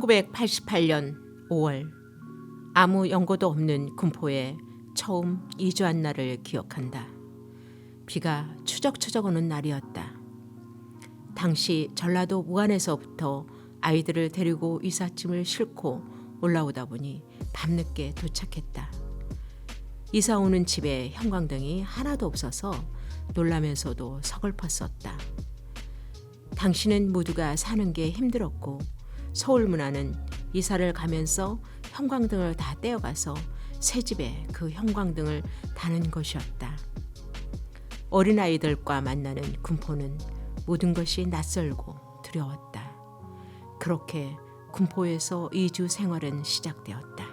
1988년 5월 아무 연고도 없는 군포에 처음 이주한 날을 기억한다. 비가 추적추적 오는 날이었다. 당시 전라도 무안에서부터 아이들을 데리고 이삿짐을 싣고 올라오다 보니 밤늦게 도착했다. 이사 오는 집에 형광등이 하나도 없어서 놀라면서도 서글펐었다. 당신은 모두가 사는 게 힘들었고 서울 문화는 이사를 가면서 형광등을 다 떼어가서 새 집에 그 형광등을 다는 것이었다. 어린아이들과 만나는 군포는 모든 것이 낯설고 두려웠다. 그렇게 군포에서 2주 생활은 시작되었다.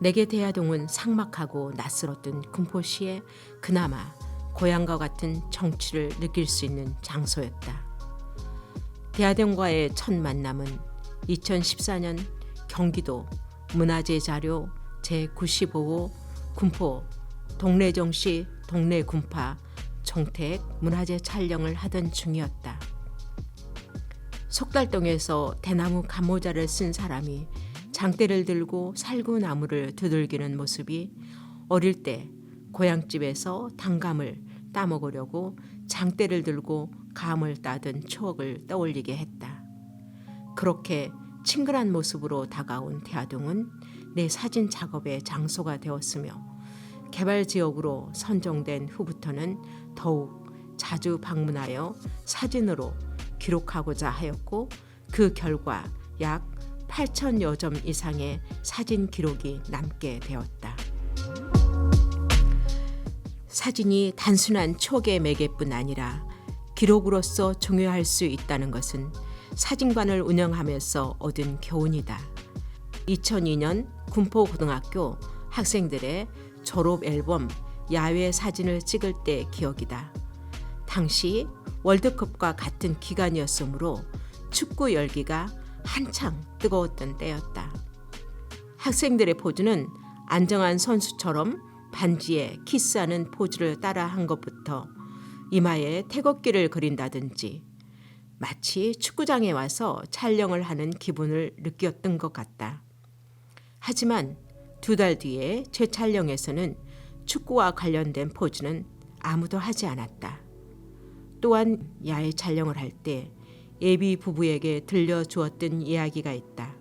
내게 대하동은 삭막하고 낯설었던 군포시에 그나마 고향과 같은 정취를 느낄 수 있는 장소였다. 대하동과의 첫 만남은 2014년 경기도 문화재 자료 제95호 군포 동래정시 동래 군파 정택 문화재 촬영을 하던 중이었다. 속달동에서 대나무 감모자를 쓴 사람이 장대를 들고 살구나무를 두들기는 모습이 어릴 때 고향집에서 단감을 따먹으려고 장대를 들고 감을 따던 추억을 떠올리게 했다. 그렇게 친근한 모습으로 다가온 대하동은 내 사진 작업의 장소가 되었으며 개발 지역으로 선정된 후부터는 더욱 자주 방문하여 사진으로 기록하고자 하였고 그 결과 약 8천여 점 이상의 사진 기록이 남게 되었다. 사진이 단순한 추억의 매개뿐 아니라 기록으로서 중요할 수 있다는 것은 사진관을 운영하면서 얻은 교훈이다. 2002년 군포고등학교 학생들의 졸업 앨범 야외 사진을 찍을 때 기억이다. 당시 월드컵과 같은 기간이었으므로 축구 열기가 한창 뜨거웠던 때였다. 학생들의 포즈는 안정한 선수처럼 반지에 키스하는 포즈를 따라 한 것부터 이마에 태극기를 그린다든지 마치 축구장에 와서 촬영을 하는 기분을 느꼈던 것 같다. 하지만 두 달 뒤에 재촬영에서는 축구와 관련된 포즈는 아무도 하지 않았다. 또한 야외 촬영을 할 때 예비 부부에게 들려주었던 이야기가 있다.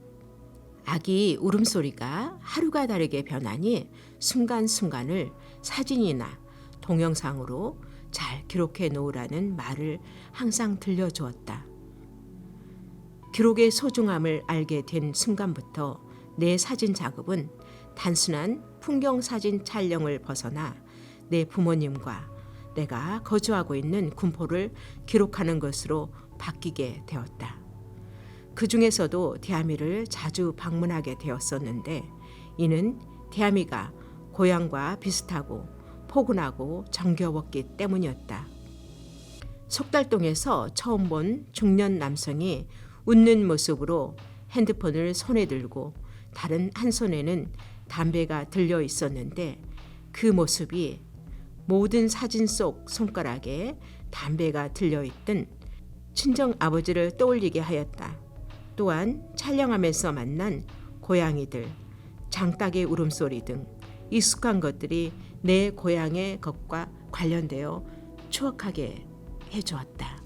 아기 울음소리가 하루가 다르게 변하니 순간순간을 사진이나 동영상으로 잘 기록해 놓으라는 말을 항상 들려주었다. 기록의 소중함을 알게 된 순간부터 내 사진 작업은 단순한 풍경 사진 촬영을 벗어나 내 부모님과 내가 거주하고 있는 군포를 기록하는 것으로 바뀌게 되었다. 그 중에서도 대하미를 자주 방문하게 되었었는데 이는 대하미가 고향과 비슷하고 포근하고 정겨웠기 때문이었다. 속달동에서 처음 본 중년 남성이 웃는 모습으로 핸드폰을 손에 들고 다른 한 손에는 담배가 들려 있었는데 그 모습이 모든 사진 속 손가락에 담배가 들려 있던 친정 아버지를 떠올리게 하였다. 또한 촬영하면서 만난 고양이들, 장닭의 울음소리 등 익숙한 것들이 내 고향의 것과 관련되어 추억하게 해주었다.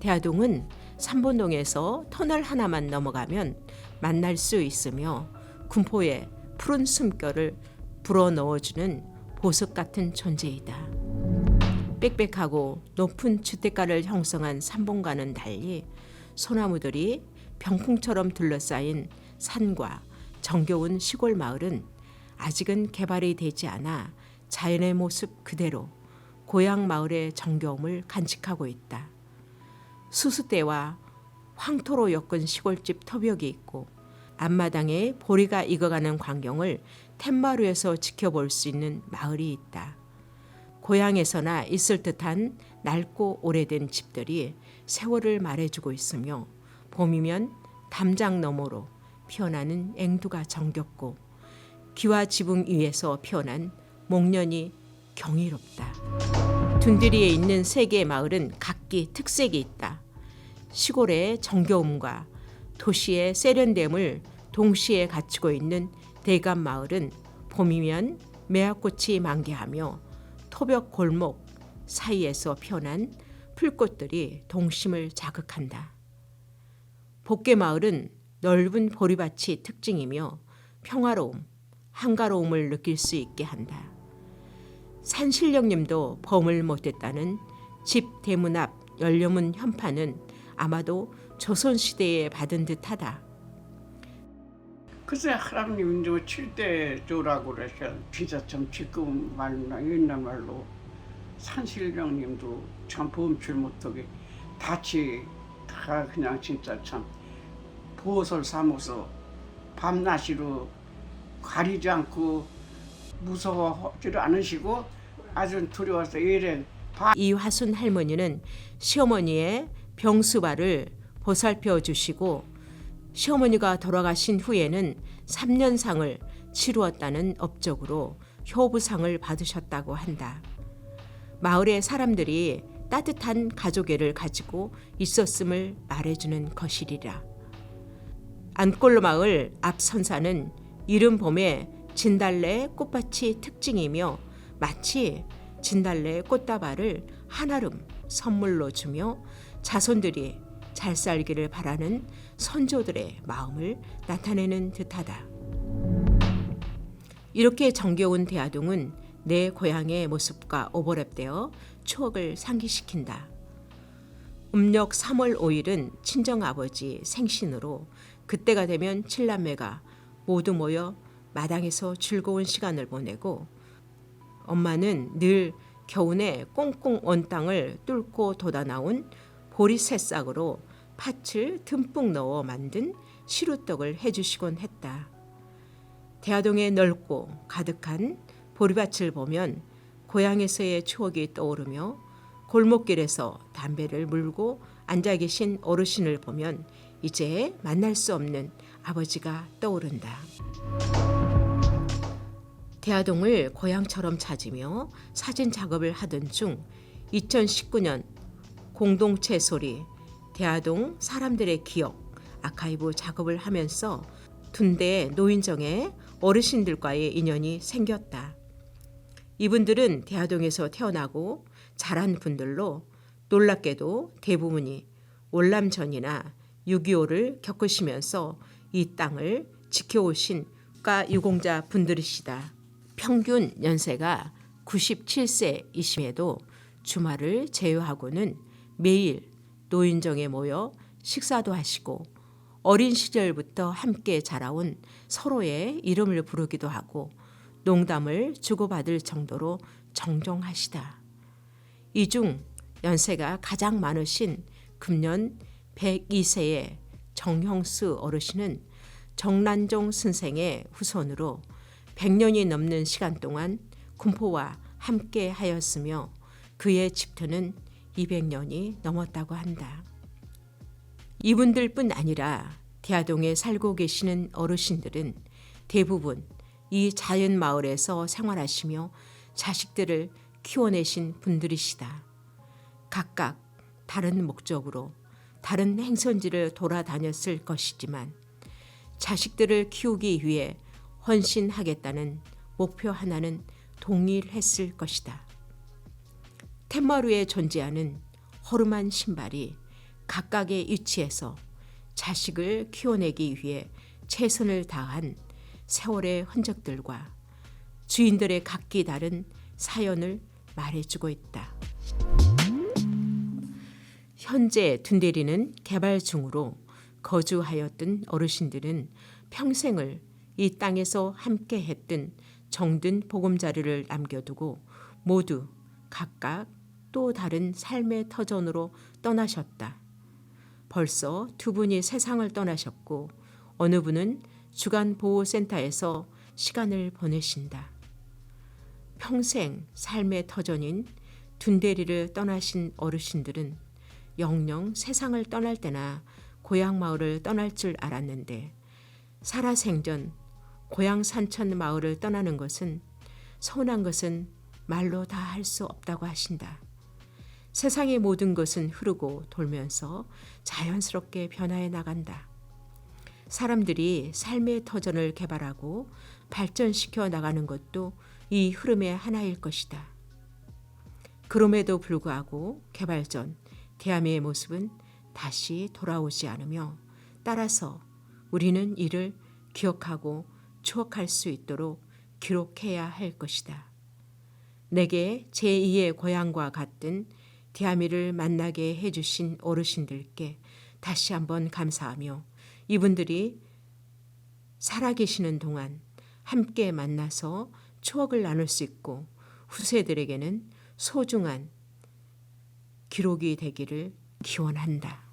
대하동은 삼본동에서 터널 하나만 넘어가면 만날 수 있으며 군포에 푸른 숨결을 불어넣어주는 보석 같은 존재이다. 빽빽하고 높은 주택가를 형성한 삼봉과는 달리 소나무들이 병풍처럼 둘러싸인 산과 정겨운 시골 마을은 아직은 개발이 되지 않아 자연의 모습 그대로 고향 마을의 정겨움을 간직하고 있다. 수수대와 황토로 엮은 시골집 터벽이 있고 앞마당에 보리가 익어가는 광경을 툇마루에서 지켜볼 수 있는 마을이 있다. 고향에서나 있을 듯한 낡고 오래된 집들이 세월을 말해주고 있으며 봄이면 담장 너머로 피어나는 앵두가 정겹고 기와 지붕 위에서 피어난 목련이 경이롭다. 둔드리에 있는 세 개의 마을은 각기 특색이 있다. 시골의 정겨움과 도시의 세련됨을 동시에 갖추고 있는 대감 마을은 봄이면 매화꽃이 만개하며 토벽 골목 사이에서 피어난 풀꽃들이 동심을 자극한다. 복개 마을은 넓은 보리밭이 특징이며 평화로움, 한가로움을 느낄 수 있게 한다. 산신령님도 범을 못했다는 집 대문 앞 열려문 현판은 아마도 조선 시대에 받은 듯하다. 글쎄 하나님 저 칠대 조라고 그러셔 진짜 참 지금 말나 옛날 말로 산실령님도 참 범출 못하게 다치 다 그냥 진짜 참 보호설 삼아서 밤낮으로 가리지 않고 무서워하지를 않으시고 아주 두려워서 이래 이 화순 할머니는 시어머니의 병수발을 보살펴 주시고 시어머니가 돌아가신 후에는 3년상을 치루었다는 업적으로 효부상을 받으셨다고 한다. 마을의 사람들이 따뜻한 가족애를 가지고 있었음을 말해주는 것이리라. 안골로 마을 앞 선사는 이른 봄에 진달래 꽃밭이 특징이며 마치 진달래 꽃다발을 한 아름 선물로 주며 자손들이 잘 살기를 바라는 선조들의 마음을 나타내는 듯하다. 이렇게 정겨운 대화동은 내 고향의 모습과 오버랩되어 추억을 상기시킨다. 음력 3월 5일은 친정아버지 생신으로 그때가 되면 칠남매가 모두 모여 마당에서 즐거운 시간을 보내고 엄마는 늘 겨우내 꽁꽁 온 땅을 뚫고 돋아 나온 보리 새싹으로 팥을 듬뿍 넣어 만든 시루떡을 해주시곤 했다. 대하동의 넓고 가득한 보리밭을 보면 고향에서의 추억이 떠오르며 골목길에서 담배를 물고 앉아 계신 어르신을 보면 이제 만날 수 없는 아버지가 떠오른다. 대하동을 고향처럼 찾으며 사진 작업을 하던 중 2019년 공동체 소리 대하동 사람들의 기억 아카이브 작업을 하면서 둔대 노인정에 어르신들과의 인연이 생겼다. 이분들은 대하동에서 태어나고 자란 분들로 놀랍게도 대부분이 월남전이나 6.25를 겪으시면서 이 땅을 지켜오신 국가 유공자 분들이시다. 평균 연세가 97세이심에도 주말을 제외하고는 매일 노인정에 모여 식사도 하시고 어린 시절부터 함께 자라온 서로의 이름을 부르기도 하고 농담을 주고받을 정도로 정정하시다. 이 중 연세가 가장 많으신 금년 102세의 정형수 어르신은 정란종 선생의 후손으로 100년이 넘는 시간 동안 군포와 함께 하였으며 그의 집터는 200년이 넘었다고 한다. 이분들뿐 아니라 대하동에 살고 계시는 어르신들은 대부분 이 자연 마을에서 생활하시며 자식들을 키워내신 분들이시다. 각각 다른 목적으로 다른 행선지를 돌아다녔을 것이지만 자식들을 키우기 위해 헌신하겠다는 목표 하나는 동일했을 것이다. 텐마루에 존재하는 허름한 신발이 각각의 위치에서 자식을 키워내기 위해 최선을 다한 세월의 흔적들과 주인들의 각기 다른 사연을 말해주고 있다. 현재 둔대리는 개발 중으로 거주하였던 어르신들은 평생을 이 땅에서 함께 했던 정든 보금자리를 남겨두고 모두 각각 또 다른 삶의 터전으로 떠나셨다. 벌써 두 분이 세상을 떠나셨고 어느 분은 주간 보호센터에서 시간을 보내신다. 평생 삶의 터전인 둔대리를 떠나신 어르신들은 영영 세상을 떠날 때나 고향 마을을 떠날 줄 알았는데 살아생전 고향 산천 마을을 떠나는 것은 서운한 것은 말로 다 할 수 없다고 하신다. 세상의 모든 것은 흐르고 돌면서 자연스럽게 변화해 나간다. 사람들이 삶의 터전을 개발하고 발전시켜 나가는 것도 이 흐름의 하나일 것이다. 그럼에도 불구하고 개발 전 대함의 모습은 다시 돌아오지 않으며 따라서 우리는 이를 기억하고 추억할 수 있도록 기록해야 할 것이다. 내게 제2의 고향과 같은 디아미를 만나게 해주신 어르신들께 다시 한번 감사하며 이분들이 살아계시는 동안 함께 만나서 추억을 나눌 수 있고 후세들에게는 소중한 기록이 되기를 기원한다.